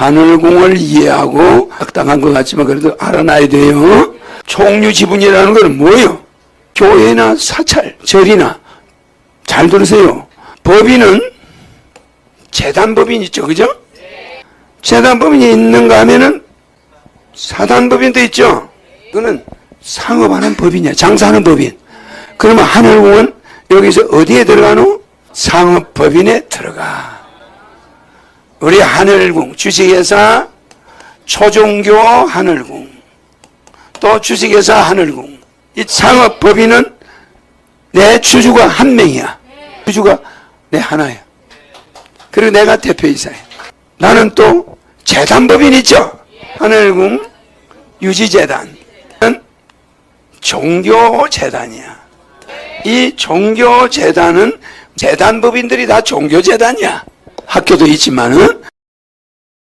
하늘궁을 이해하고 악당한 것 같지만 그래도 알아놔야 돼요. 총류 지분이라는 것은 뭐예요? 교회나 사찰, 절이나 잘 들으세요. 법인은 재단법인 있죠, 그죠? 재단법인이 있는가 하면은 사단법인도 있죠. 그거는 상업하는 법인이야, 장사하는 법인. 그러면 하늘궁은 여기서 어디에 들어가노? 상업법인에 들어가. 우리 하늘궁 주식회사 초종교 하늘궁 또 주식회사 하늘궁. 이 상업법인은 내 주주가 한 명이야. 주주가 내 하나야. 그리고 내가 대표이사야. 나는 또 재단법인 있죠. 하늘궁 유지재단은 종교재단이야. 이 종교재단은 재단법인들이 다 종교재단이야 학교도 있지만은